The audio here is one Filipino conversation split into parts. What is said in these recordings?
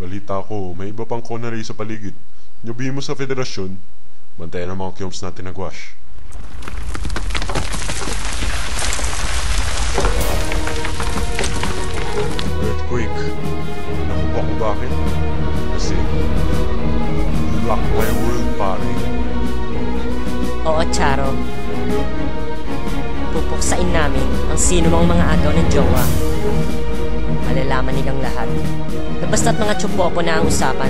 Balita ko, may iba pang connery sa paligid. Nyobihin mo sa federasyon, bantayan ang mga kills natin nagwash. Earthquake. Alam mo ba kung bakit? Kasi, lock my world, pare. Oo, Charo. Pupuksain namin ang sino mang mga agaw ng jowa. Malalaman nilang lahat na basta't mga tsupopo na ang usapan,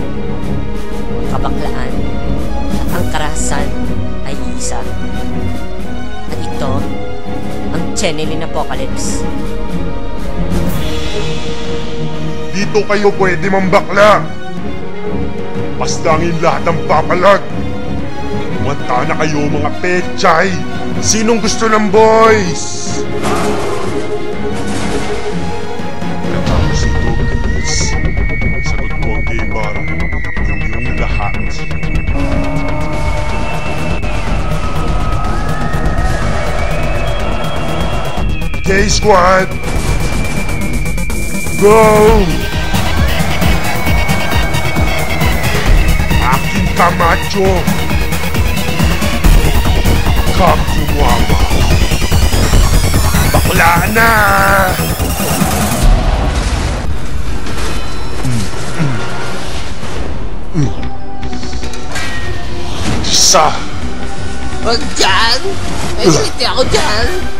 ang kabaklaan at ang karahasan ay iisa. At ito, ang Chenelin Apocalypse. Dito kayo pwede mambakla! Pastangin lahat ng papalag! Manta na kayo mga pechay! Sinong gusto ng boys? Gay Squad! Go! Aking Camacho! Come to Mama! Bakla na! Isa! Huwag dyan! May swerte ako dyan!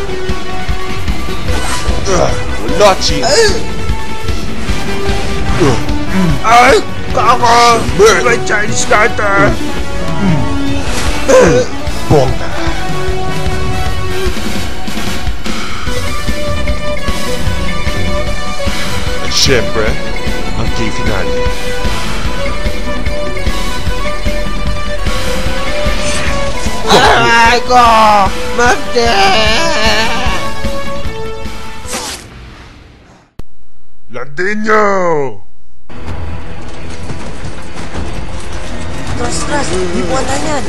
We're not cheating. Oh, come on! My Chinese starter! Bonga! Siempre, aqui finale. Michael! Magde! Landin nyo! Tras, tras! Di po ata yan!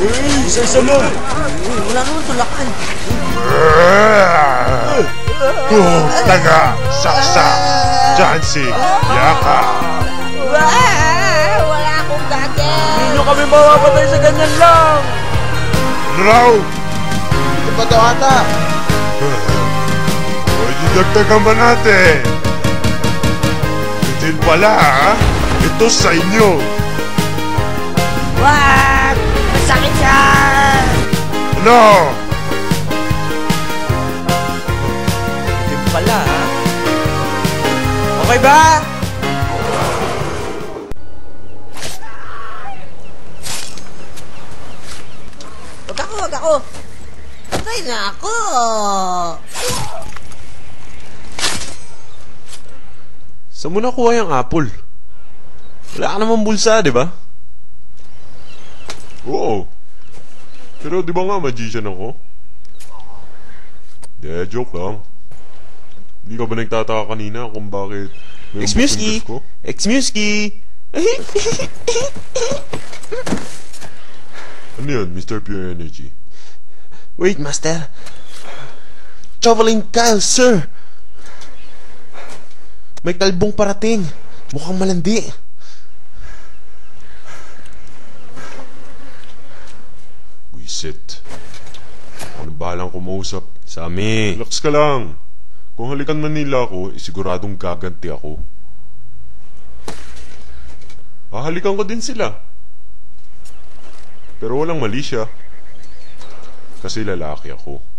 Isa sa loob! Wala naman tulakan! Oh, taga! Saksa! Jansi! Yaka! Wala akong gagawin! Hindi nyo kami mawapatay sa ganyan lang! Raw! Ito ba ito ata? O, didagdagan ba natin? Hindi pala, ha? Ito sa inyo! Wag! Masakit yan! Ano? Hindi pala, ha? Okay ba? Wag ako, wag ako! Patay na ako! Saan mo nakuha yung apple? Wala ka naman bulsa, di ba? Oo. Pero di ba nga magician ako? Di, joke lang. Hindi ka ba nagtataka kanina kung bakit may Excuse me! Excuse me! Ano yun, Mr. Pure Energy? Wait, master. Traveling Kyle, sir! May kalbong parating. Mukhang malandi. Wisit. Ano balang kumausap? Sami. Relax ka lang. Kung halikan man nila ako, eh, siguradong gaganti ako. Hahalikan ko din sila. Pero walang mali siya. Kasi lalaki ako.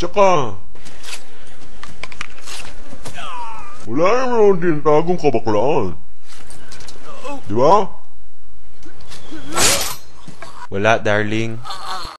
Tsaka, wala naman din tagong kabaklaan. Di ba? Wala, darling.